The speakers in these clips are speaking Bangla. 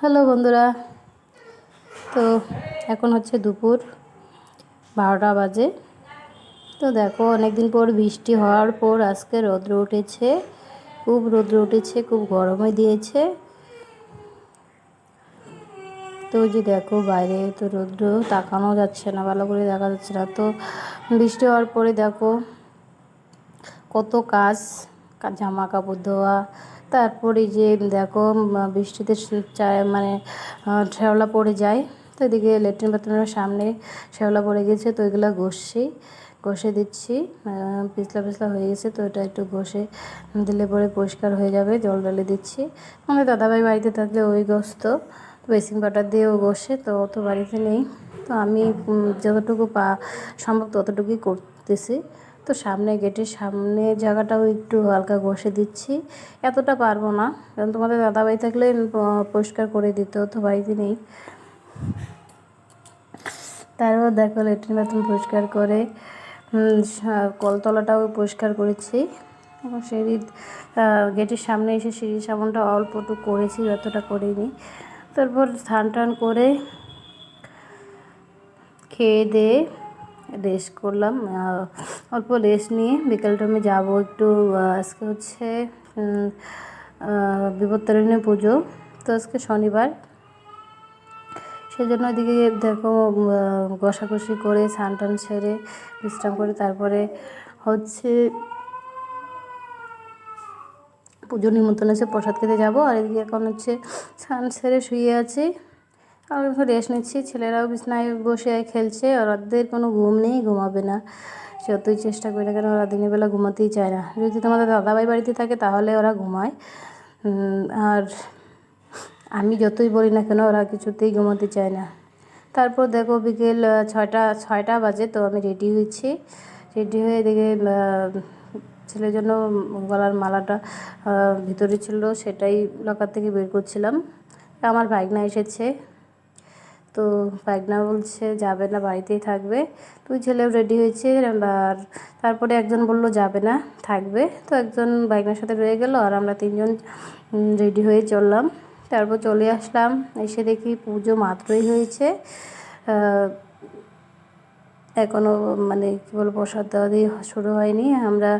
হ্যালো বন্ধুরা। তো এখন হচ্ছে দুপুর বারোটা বাজে। তো দেখো, অনেকদিন পর বৃষ্টি হওয়ার পর আজকে রৌদ্র উঠেছে। খুব রৌদ্র উঠেছে, খুব গরমে দিয়েছে। তো যে দেখো, বাইরে তো রৌদ্র তাকানো যাচ্ছে না, ভালো করে দেখা যাচ্ছে না। তো বৃষ্টি হওয়ার পরে দেখো, কত কাজ জামা কাপড় ধোয়া, তারপরে যে দেখো বৃষ্টিতে মানে শ্যাওলা পড়ে যায়, তো এদিকে লেট্রিন বাথরুমের সামনে শ্যাওলা পড়ে গেছে, তো এগুলো ঘষছি, ঘষে দিচ্ছি পিছলা পিছলা হয়ে গেছে, তো এটা একটু ঘষে দিলে পরে পরিষ্কার হয়ে যাবে, জল ডালে দিচ্ছি। আমাদের দাদাভাই বাড়িতে থাকলে ওই গস্ত বেসিং পাউডার দিয়েও ঘষে, তো অত বাড়িতে নেই, তো আমি যতটুকু পা, সম্ভব ততটুকুই করতেছি। তো সামনে গেটের সামনে জায়গাটাও একটু হালকা ঘষে দিচ্ছি। এতটা পারব না, কারণ তোমাদের দাদাভাই থাকলে পরিষ্কার করে দিত তো বাড়িতে নেই। তারপর দেখো, লেট্রিন বাথরুম পরিষ্কার করে কলতলাটাও পরিষ্কার করেছি। এবং সিঁড়ি গেটের সামনে এসে সিঁড়ির সামনটা অল্পটু করেছি অতটা করিনি। তারপর স্নান টান করে খেয়ে দিয়ে রেস্ট করলাম। অল্প রেস্ট নিয়ে বিকেল টাইমে যাব একটু আজকে হচ্ছে বিপত্তারিণী পুজো। তো আজকে শনিবার। সেই জন্য ওইদিকে দেখো ঘষাঘষি করে স্নান টান সেরে, বিশ্রাম করে, তারপরে হচ্ছে পুজো নিমন্ত্রণ আছে প্রসাদ খেতে যাব। আর এদিকে এখন হচ্ছে স্নান সেরে শুয়ে আছি। আর এখন রেস্ট নিচ্ছি, ছেলেরাও বিছনায় বসে খেলছে, আর ওদের কোনো ঘুম নেই, ঘুমাবে না। যতই চেষ্টা করি না কেন ওরা দিনের বেলা ঘুমাতেই চায় না। যদি তোমাদের দাদাভাই বাড়িতে থাকে, তাহলে ওরা ঘুমায়। আর আমি যতই বলি না কেন, ওরা কিছুতেই ঘুমাতে চায় না। তারপর দেখো বিকেল ছয়টা ছয়টা বাজে, তো আমি রেডি হয়েছি। রেডি হয়ে দেখে ছেলের জন্য গলার মালাটা ভিতরে ছিল, সেটাই লকার থেকে বের করছিলাম। আমার ভাগনা এসেছে। তো ভাগনা বলছে, যাবে না, বাড়িতেই থাকবে। তুই ছেলেও রেডি হয়েছে আর তারপরে একজন বলল, যাবে না, থাকবে। তো একজন ভাগনার সাথে রয়ে গেল, আর আমরা তিনজন রেডি হয়ে চললাম। তারপর চলে আসলাম, এসে দেখি পুজো মাত্রই হয়েছে। এখনও মানে কী বলব, প্রসাদ দেওয়া দিয়ে শুরু হয়নি। আমরা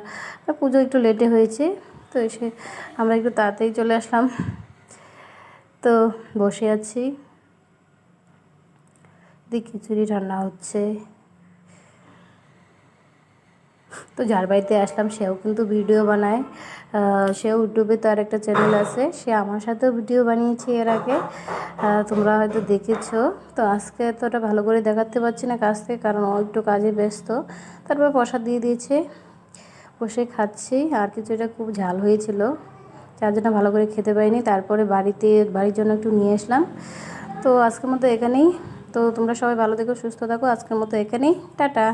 পুজো একটু লেটে হয়েছে, তো এসে আমরা একটু তাড়াতাড়ি চলে আসলাম। তো বসে আছি। দিক খিচুড়ি রান্না হচ্ছে। তো যার বাড়িতে আসলাম, সেও কিন্তু ভিডিও বানায়। সেও ইউটিউবে তার একটা চ্যানেল আছে, সে আমার সাথেও ভিডিও বানিয়েছে এর আগে। তোমরা হয়তো দেখেছ। তো আজকে এতটা ভালো করে দেখাতে পারছি না কাছ থেকে, কারণ ও একটু কাজে ব্যস্ত। তারপর প্রসাদ দিয়ে দিয়েছে, বসে খাচ্ছি। আর কিছু এটা খুব ঝাল হয়েছিল, যার জন্য ভালো করে খেতে পারিনি। তারপরে বাড়িতে, বাড়ির জন্য একটু নিয়ে আসলাম। তো আজকের মতো এখানেই। তো তোমরা সবাই ভালো থেকো সুস্থ থাকো। আজকের মতো এখানেই। টাটা।